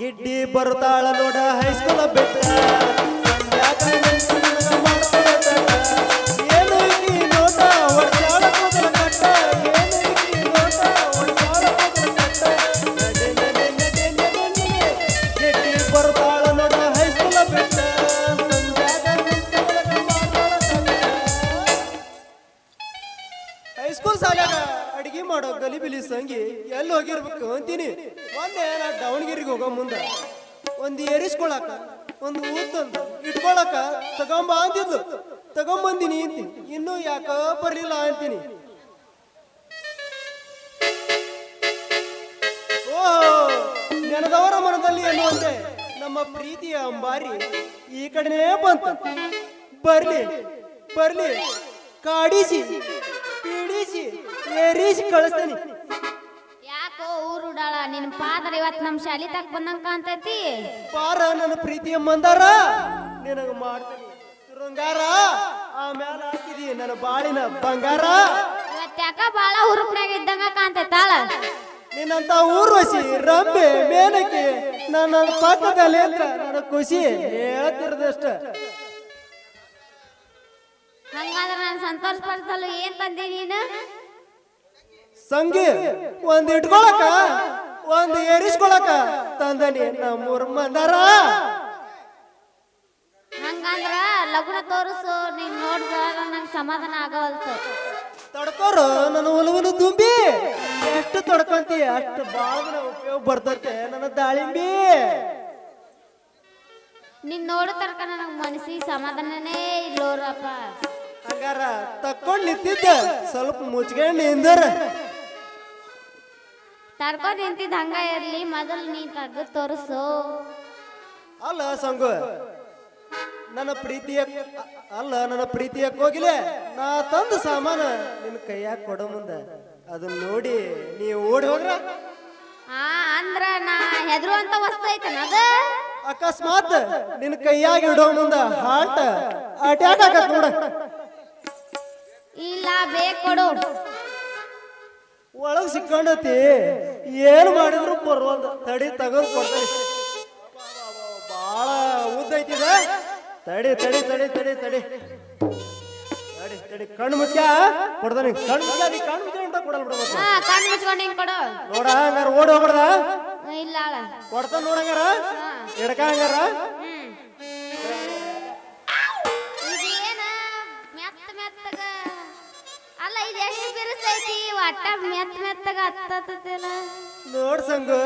ಗಿಡ್ಡಿ ಬರ್ತಾಳ ನೋಡ ಹೈಸ್ಕೂಲ ಬಿಟ್ಟ. ಗಲಿಬಿಲಿ ಸಂಗಿ ಎಲ್ಲಿ ಹೋಗಿರ್ಬೇಕು ಅಂತೀನಿ. ಒಂದೇ ನಾ ದಾವಣಗೆರೆಗೆ ಹೋಗೋ ಮುಂದೆ ಒಂದು ಏರಿಸ್ಕೊಳಕ, ಒಂದು ಊತಂದು ಇಟ್ಕೊಳಕ ತಗೊಂಬ ಅಂತಿದ್ಲು. ತಗೊಂಬಂದಿನಿ ಅಂತೀನಿ. ಇನ್ನೂ ಯಾಕ ಬರಲಿಲ್ಲ ಅಂತೀನಿ. ಓ ನೆನದವರ ಮನದಲ್ಲಿ ಎನ್ನುವಂತೆ ನಮ್ಮ ಪ್ರೀತಿಯ ಅಂಬಾರಿ ಈ ಕಡೆನೇ ಬಂತು. ಬರ್ಲಿ ಬರ್ಲಿ, ಕಾಡಿಸಿ, ಪೀಡಿಸಿ, ಏರಿಸಿ ಕಳಿಸ್ತಾನೆ. ನಿನ್ ಪಾದ್ರ ಇವತ್ ನಮ್ ಶಾಲಿ ತಕ್ ಬಂದಂಗ ಕಾಣ್ತೈತಿ. ಪಾರ ನನ್ನ ಪ್ರೀತಿಯ ಮಂದಾರ ನಿನಗ ಮಾಡ್ತೀನಿ. ಶೃಂಗಾರ ಆಮೇಲೆ ಹಾಕಿದಿ ನನ್ನ ಬಾಳಿನ ಬಂಗಾರ. ಇವತ್ ಯಾಕ ಬಾಳ ಹುರುಪ್ನಾಗ ಇದ್ದಂಗ ಕಾಣ್ತೈತಾಳ ನಿನ್ನಂತ ಊರ್ವಶಿ ರಂಬೆ ಮೇನಕ್ಕೆ ನನ್ನ ಪಕ್ಕದಲ್ಲಿ ನನ್ನ ಖುಷಿ ಹೇಳ್ತಿರದಷ್ಟ. ಹಂಗಾದ್ರೆ ನಾನು ಸಂತೋಷ ಪಡಿಸಲು ಏನ್ ತಂದಿ ನೀನು? ಸಂಗಿ ಒಂದ್ ಇಟ್ಕೊಳಕ ಒಂದ್ ಏರಿಸ್ಕೊಳಕ ತಂದನಿ ನಮ್ಮೂರ್ ಮಂದಾರ ಹಂಗಂದ್ರ ಲಗುನ ತೋರಿಸು ನೀನ್ ನೋಡಿದಾಗ ನಂಗೆ ಸಮಾಧಾನ ಆಗವಲ್ತು. ತಡ್ಕೋರು ನನ್ನ ಒಲವನ್ನು ತುಂಬಿ. ಎಷ್ಟು ತಡ್ಕೊಂತಿ ಅಷ್ಟು ಬಾಳ ಉಪಯೋಗ ಬರ್ತೈತೆ ನನ್ನ ದಾಳಿಂಬಿ. ನೀನ್ ನೋಡ ತನಕ ನನಗ್ ಮನಸ್ಸಿಗೆ ಸಮಾಧಾನನೇ ಇಲ್ಲೋರಪ್ಪ. ಹಂಗಾರ ತಕ್ಕೊಂಡ್ ನಿಂತಿದ್ದ ಸ್ವಲ್ಪ ಮುಚ್ಕೊಂಡು ನಿಂದರ. ತಡ್ಕೊಂಡ್ ನಿಂತಿದ್ ಹಂಗ ಇರ್ಲಿ ಮೊದಲು ನೀ ತಗ್ಗು ತೋರಿಸು. ಅಲ್ಲ ಸಂಗು ನನ್ನ ಪ್ರೀತಿಯ ಅಲ್ಲ ನನ್ನ ಪ್ರೀತಿಯ ಕೋಗಿಲೆ ನಾ ತಂದ ಸಾಮಾನ ನಿನ್ನ ಕೈಯಾಗ ಕೊಡೋ ಮುಂದ. ಅದನ್ನ ನೋಡಿ ನೀ ಓಡಿ ಹೋಗ್ರ ಆ ಅಂದ್ರ ನಾ ಹೆದರುವಂತ ವಸ್ತು ಐತನ ಅದು? ಅಕಸ್ಮಾತ್ ನಿನ್ನ ಕೈಯಾಗ ಇಡೋ ಮುಂದ ಹಾರ್ಟ್ ಅಟ್ಯಾಕ್ ಆಗತ್ ನೋಡ. ಇಲ್ಲ ಬೇಕು ಕೊಡು. ಒಳಗ್ ಸಿಕ್ಕೊಂಡತಿ. ಏನ್ ಮಾಡಿದ್ರು ಬರುವಂತ ತಡಿ ತಗೊಂಡ್ ಕೊಡ್ತಾರೆ ಬಾಳ ಉದ್ದ ಐತಿದ. ತಡಿ ತಡಿ ತಡಿ ತಡಿ ತಡಿ. ತಡಿ ತಡಿ. ಕಣ್ಣು ಮುಚ್ಚ ಕೊಡ್ತಾನೆ. ಕಣ್ಣು ಮುಚ್ಚ ನೀ ಕಣ್ಣು ಮುಚ್ಚ ಅಂತ ಕೊಡಲ್ ಬಿಡ್ಬೇಕು ಹಾ ಕಣ್ಣು ಮುಚ್ಕೊಂಡು ಹಿಂಗ್ ಕೊಡು. ನೋಡ ಹಂಗಾರ ಓಡಿ ಹೋಗ್ಬಿಡ್ದ? ಇಲ್ಲ ಕೊಡ್ತಾನ ನೋಡಂಗಾರ ಹಾ. ಎಡಕ ಹಂಗಾರ? ಇದು ಎಷ್ಟು ಬಿರುಸೈತಿ ಒಟ್ಟ ಮೆತ್ತ ಮೆತ್ತಗ ಹತ್ತತ್ತಿಲ್ಲ ನೋಡ್ ಸಂಗು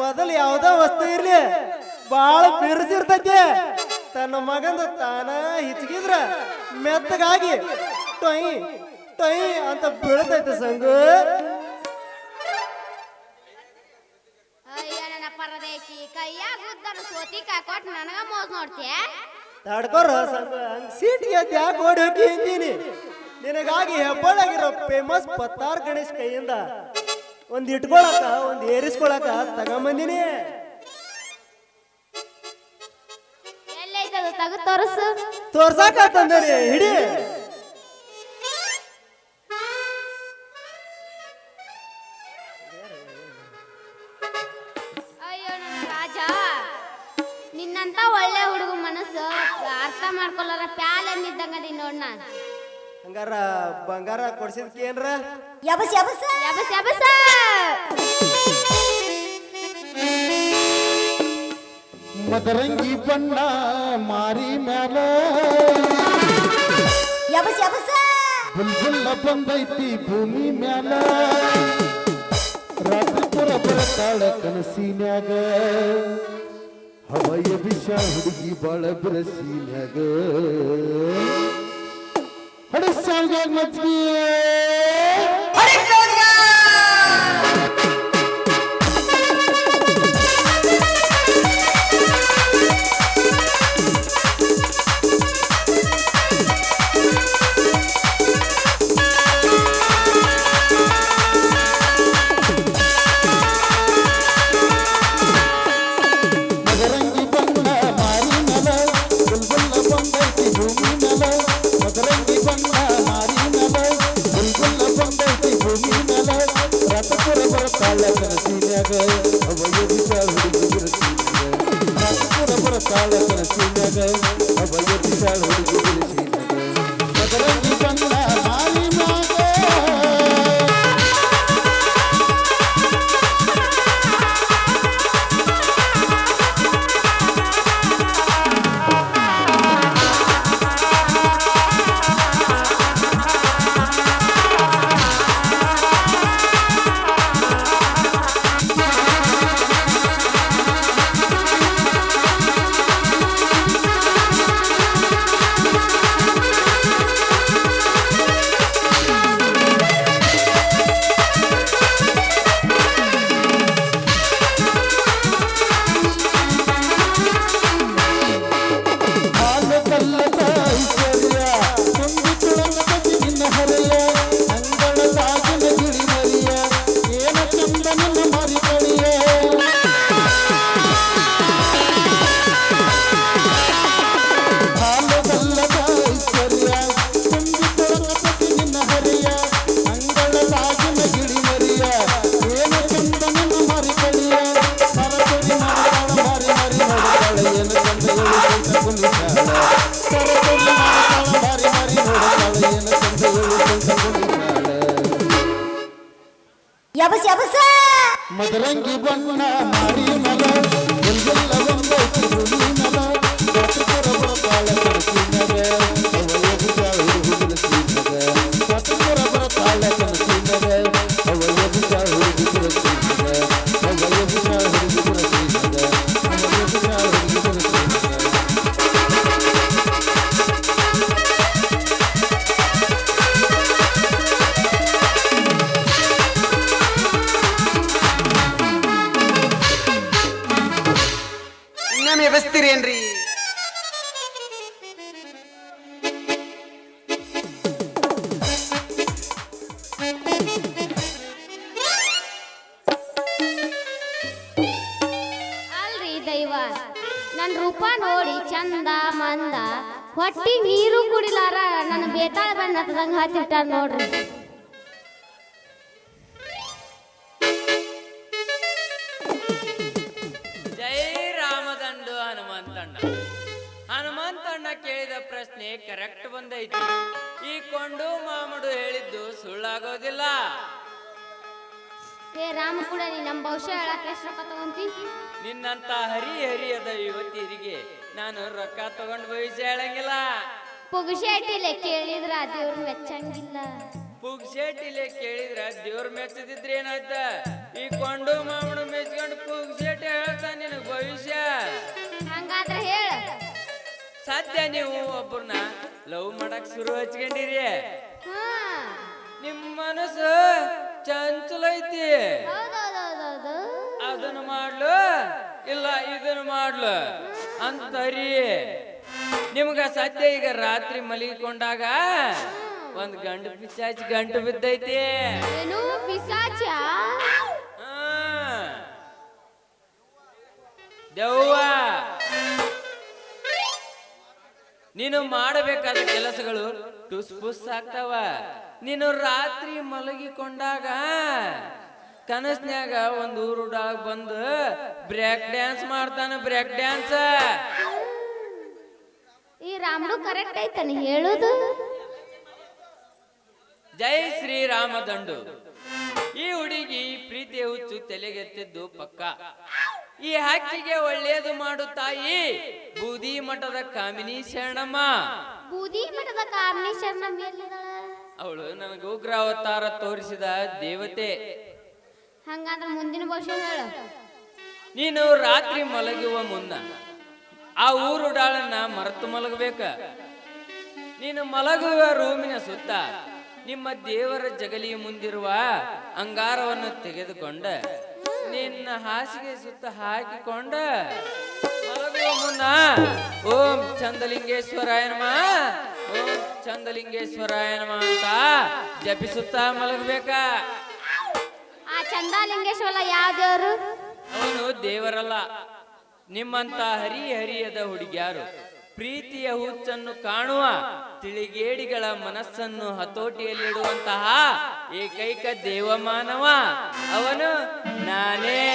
ಮೊದಲು ಯಾವ್ದೋ ವಸ್ತು ಇರ್ಲಿ ಬಾಳ ಬಿರುಸಿರ್ತೈತಿ. ತನ್ನ ಮಗಂದ ತಾನ ಹಿಚ್ಗಿದ್ರ ಮೆತ್ತಗಾಗಿ ಟೊಯ್ ಟೊಯ್ ಅಂತ ಬೀಳ್ತೈತೆ ಸಂಗು. ಪರದೇಶಿ ಕೈಯಾಗ ಉದ್ದನ ಸೋತಿ ಕಾಕೊಟ್ ನನಗ ಮೋಸ್ ನೋಡ್ತೀಯ? ತಡ್ಕೋರ ಸಂಗು ಹಂಗ್ ಸೀಟ್ಗೆ ಯಾಕೆ ಓಡಿ ಹೋಗಿ ಅಂತೀನಿ ನಿನಗಾಗಿ ಹೆಬ್ಬಳಾಗಿರೋ ಫೇಮಸ್ ಪತ್ತಾರ್ ಗಣೇಶ್ ಕೈಯಿಂದ ಒಂದ್ ಇಟ್ಕೊಳಕ ಒಂದ್ ಏರಿಸ್ಕೊಳಕ ತಗೊಂಬಂದಿನಿ. ತೋರಿಸು? ತೋರ್ಸಾಕ ತಂದರಿ ಹಿಡಿ. ಅಯ್ಯೋ ನನ್ನ ರಾಜ. ನಿನ್ನಂತ ಒಳ್ಳೆ ಹುಡುಗ ಮನಸ್ಸು. ಅರ್ಥ ಮಾಡ್ಕೊಳ್ಳಾರ ಪ್ಯಾಲ್ ಅನ್ನಿದ್ದಂಗ ನೀನ್ ನೋಡ್ನ ಹಂಗಾರ ಬಂಗಾರ ಕೊಡ್ಸಿದ್ಕೆ ಏನ್ರ? ಯಬಸ್ ಯಬಸ್ ಯಬಸ್ ಯಬಸ್ ಮದರಂಗಿ ಬಣ್ಣ ಮಾರಿ ಮ್ಯಾಲ. ಯಬಸ್ ಯಬಸ್ ಬುಲ್ಬುಲ್ಲ ಬಂದೈತಿ ಭೂಮಿ ಮ್ಯಾಲ. ರಾತ್ರಿ ಪುರ ಬರತಾಳ ಕನಸಿನ್ಯಾಗ. ಹವಯ ವಿಷ ಹುಡುಗಿ ಬಾಳ ಬಿರಸಿನ್ಯಾಗ. समझ मत किए। ಯಬಸ್ ಯಬಸ ಮದರಂಗಿ ಬಣ್ಣ ಮಾಡಿ ಮಗ. ಎಲ್ಲೆಲ್ಲ ಒಂದೈತಿ ದೈವ. ನನ್ನ ರೂಪ ನೋಡಿ ಚಂದ ಮಂದ. ಹೊಟ್ಟಿ ನೀರು ಕುಡಿಲಾರ ನನ್ನ ಬೇತಾಳ ಬಂದ ಹತ್ತದಂಗ ನೋಡ್ರಿ. ಕೇಳಿದ ಪ್ರಶ್ನೆ ಕರೆಕ್ಟ್ ಬಂದೈತಿ. ಈ ಕೊಂಡು ಮಾಮಡು ಹೇಳಿದ್ದು ಸುಳ್ಳಾಗೋದಿಲ್ಲ. ಏ ರಾಮ ಕೂಡ ನೀ ನಮ್ಮ ಭವಿಷ್ಯ ಹೇಳಕ್ಕೆ ಎಷ್ಟು ರೊಕ್ಕ ತಗೊಂತಿ? ನಿನ್ನಂತ ಹರಿ ಹರಿಯದ ಯುವತಿಯರಿಗೆ ನಾನು ರೊಕ್ಕ ತಗೊಂಡು ಭವಿಷ್ಯ ಹೇಳಂಗಿಲ್ಲ. ಪುಗುಶೇಟಿಲೆ ಕೇಳಿದ್ರ ದೇವ್ರ ಮೆಚ್ಚಂಗಿಲ್ಲ. ಪುಗ್ಸೇಟಿಲೆ ಕೇಳಿದ್ರ ದೇವ್ರ ಮೆಚ್ಚದಿದ್ರೆ ಏನಾಯ್ತ? ಈ ಕೊಂಡು ಮಾಮಡು ಮೆಚ್ಕೊಂಡು ಪುಗ್ಸೇಟಿ ಹೇಳ್ತಾ ನಿನ್ ಭವಿಷ್ಯ. ಹಂಗಾದ್ರೆ ಹೇಳ. ಸದ್ಯ ನೀವು ಒಬ್ಬರನ್ನ ಲವ್ ಮಾಡಕ್ ಶುರು ಹಚ್ಕೊಂಡಿರಿ. ಹಾ. ಅದನ್ನ ಮಾಡ್ಲು? ಇಲ್ಲ ಇದನ್ನ ಮಾಡ್ಲು. ಅಂತರಿ. ನಿಮ್ಗ ಸತ್ಯ ಈಗ ರಾತ್ರಿ ಮಲಗಿಕೊಂಡಾಗ ಒಂದ್ ಗಂಡು ಪಿಚಾಚಿ ಗಂಟು ಬಿದ್ದೈತಿ. ದೆವ್ವ. ನೀನು ಮಾಡಬೇಕಾದ ಕೆಲಸಗಳು ಟುಸ್ ಪುಸ್ ಆಗ್ತಾವ. ನೀನು ರಾತ್ರಿ ಮಲಗಿಕೊಂಡಾಗ ಕನಸ್ನ್ಯಾಗ ಒಂದ್ ಊರುಡಾಗ ಬಂದು ಬ್ರೇಕ್ ಡ್ಯಾನ್ಸ್ ಮಾಡ್ತಾನ ಬ್ರೇಕ್ ಡ್ಯಾನ್ಸ್. ಈ ರಾಮನು ಕರೆಕ್ಟ್ ಐತನ ಹೇಳುದು. ಜೈ ಶ್ರೀರಾಮ ದಂಡು. ಈ ಹುಡುಗಿ ಪ್ರೀತಿ ಹುಚ್ಚು ತಲೆಗೆತ್ತಿದ್ದು ಪಕ್ಕ. ಈ ಹಕ್ಕಿಗೆ ಒಳ್ಳೆಯದು ಮಾಡು ತಾಯಿ. ಬೂದಿ ಮಠದ ಕಾಮಿನಿ ಶರಣಮ್ಮ. ಬೂದಿ ಮಠದ ಕಾಮಿನಿ ಶರಣಮ್ಮ ಅವಳು ನನಗೆ ಉಗ್ರ ಅವತಾರ ತೋರಿಸಿದ ದೇವತೆ. ಹಂಗಂದ್ರ ಮುಂದಿನ ಭವಿಷ್ಯ ಹೇಳು. ನೀನು ರಾತ್ರಿ ಮಲಗುವ ಮುನ್ನ ಆ ಊರುಡಾಳನ್ನ ಮರೆತು ಮಲಗಬೇಕ. ನೀನು ಮಲಗುವ ರೂಮಿನ ಸುತ್ತ ನಿಮ್ಮ ದೇವರ ಜಗಲಿ ಮುಂದಿರುವ ಅಂಗಾರವನ್ನು ತೆಗೆದುಕೊಂಡ, ನಿನ್ನ ಹಾಸಿಗೆ ಸುತ್ತ ಹಾಕಿಕೊಂಡ. ಮಲಗುವ ಮುನ್ನ ಓಂ ಚಂದಲಿಂಗೇಶ್ವರಾಯ ನಮ, ಓಂ ಚಂದಲಿಂಗೇಶ್ವರಾಯ ನಮ ಅಂತ ಜಪಿಸುತ್ತಾ ಮಲಗಬೇಕಾ. ಚಂದಾಲಿಂಗೇಶ್ವರ ಯಾವ ದೇವರು ಅವನು ದೇವರಲ್ಲ. ನಿಮ್ಮಂತ ಹರಿ ಹರಿಯದ ಹುಡುಗ್ಯಾರು. ಪ್ರೀತಿಯ ಹುಚ್ಚನ್ನು ಕಾಣುವ ತಿಳಿಗೇಡಿಗಳ ಮನಸ್ಸನ್ನು ಹತೋಟಿಯಲ್ಲಿಡುವಂತಹ ಏಕೈಕ ದೇವಮಾನವ ಅವನು ನಾನೇ.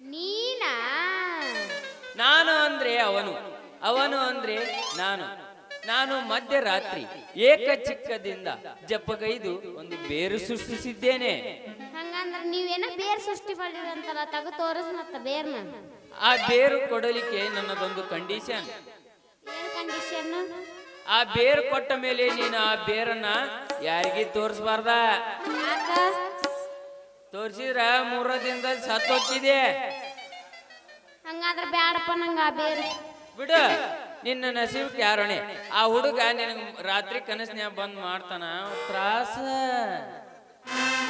ನೀನಾ? ನಾನು ಅಂದ್ರೆ ಅವನು ಅವನು ಅಂದ್ರೆ ನಾನು. ನಾನು ಮಧ್ಯರಾತ್ರಿ ಏಕ ಚಿಕ್ಕದಿಂದ ಜಪಗೈದು ಒಂದು ಬೇರು ಸೃಷ್ಟಿಸಿದ್ದೇನೆ. ಹಂಗಂದ್ರ ನೀವೇನ ಬೇರು ಸೃಷ್ಟಿ ಮಾಡಿರಂತಲ್ಲ ತಗ ತೋರಿಸ್ ಮತ್ತ ಬೇರ್ನ ಆ ಬೇರು ಕೊಡಲಿಕ್ಕೆ ನನ್ನದೊಂದು ಕಂಡೀಷನ್ ಏನ್ ಕಂಡೀಷನ್ ಆ ಬೇರು ಕೊಟ್ಟ ಮೇಲೆ ನೀನು ಆ ಬೇರನ್ನ ಯಾರಿಗೆ ತೋರಿಸ್ಬಾರ್ದ? ಯಾಕ? ತೋರಿಸಿದ್ರ ಮೂರ ದಿನದಲ್ಲಿ ಸತ್ತೋಗ್ತಿದೆ ಹಂಗಾದ್ರ ಬ್ಯಾಡಪ್ಪ ನಂಗ ಆ ಬೇರು. ಬಿಡು. ನಿನ್ನ ನಸೀಬ್ ಯಾರಣೆ ಆ ಹುಡುಗ ನಿನಗೆ ರಾತ್ರಿ ಕನಸ್ನ್ಯಾಗ ಬಂದ್ ಮಾಡ್ತಾನ? ತ್ರಾಸ.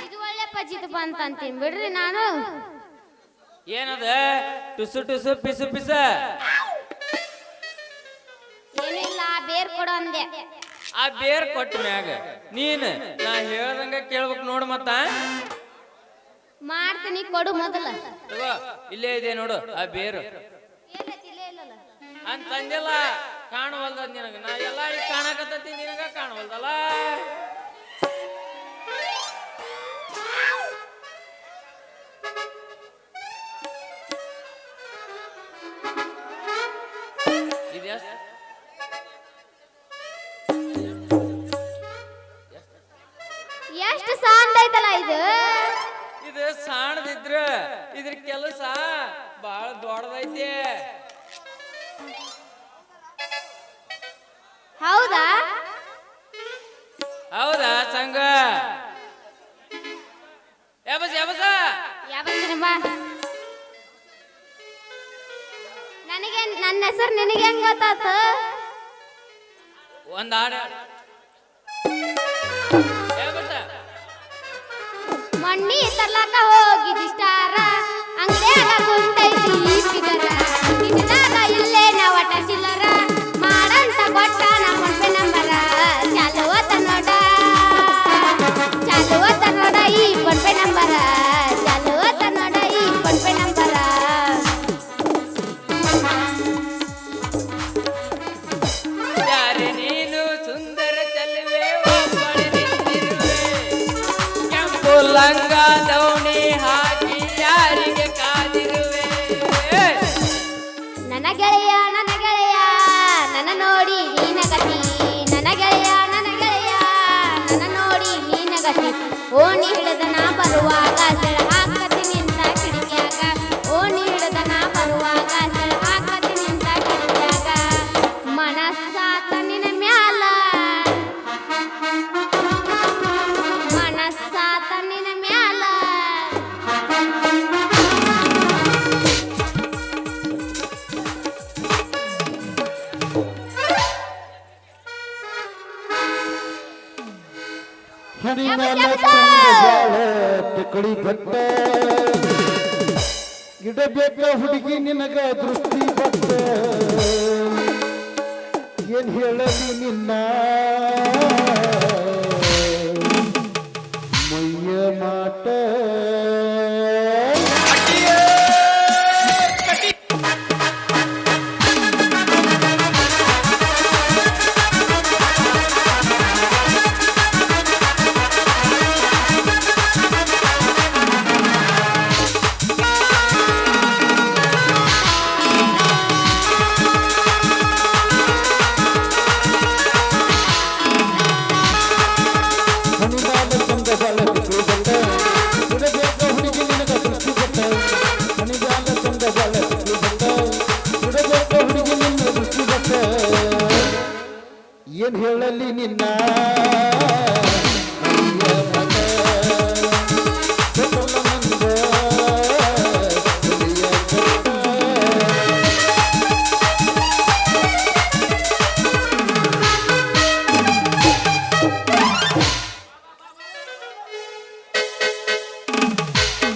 ಇದು ಒಳ್ಳೆ ಪಜಿತ ಬಿಡ್ರಿ ನಾನು. ಏನದ? ಟುಸು ಟುಸು ಪಿಸು ಪಿಸ. ಏನಿಲ್ಲ ಆ ಬೇರ್ ಕೊಡು ಅಂದೆ. ಆ ಬೇರ್ ಕೊಟ್ಟ ಮ್ಯಾಗ ನೀನ್ ನಾ ಹೇಳ್ದಂಗ ಕೇಳ್ಬೇಕು ನೋಡು ಮತ್ತ. ಮಾಡ್ತೀನಿ ಕೊಡು ಮೊದಲ. ಇಲ್ಲೇ ಇದೆ ನೋಡು ಆ ಬೇರು. ಅಂತಂದಿಲ್ಲ ಕಾಣವಲ್ದ ನಿನಗ. ನಾ ಎಲ್ಲ ಈಗ ಕಾಣಕತ್ತತಿ ನಿನಗ ಕಾಣವಲ್ದಲ್ಲ? ಎಷ್ಟು? ಸಾಂಡ್ ಐತಲ್ಲ ಇದು? ಇದು ಸಾಣದಿದ್ರ ಇದ್ರ ಕೆಲಸ ಬಹಳ ದೊಡ್ಡದೈತಿ. ಹೌದಾ? ಹೌದಾ ಸಂಘ ಯಾಬಸ್ ಯಾಬಸ? ಯಾಬಸ್ರಮ್ಮ? ನನಗೆ ನನ್ನ ಹೆಸರು ನಿನಗೆ ಹೆಂಗ್ ಗೊತ್ತಾತು? ಒಂದ್ ಹಾಡು ಮಣ್ಣಿ ತರ್ಲಾಕ ಹೋಗಿದ್ದಿ ಸ್ಟಾರ ಅಂಗಡಿಯಾಗ ಕುಂತೈತಿ ಸಿಗರ. ನಿನ್ನ 我你。ಹನಿ ಮೇಲೆ ಟಕಡಿ ಬಟ್ಟೆ. ಗಿಡಬೇಕ ಹುಡುಗಿ ನಿನಗ ದೃಷ್ಟಿ ಬಟ್ಟೆ. ಏನ್ ಹೇಳಲಿ ನಿನ್ನ? ನಿನ್ನ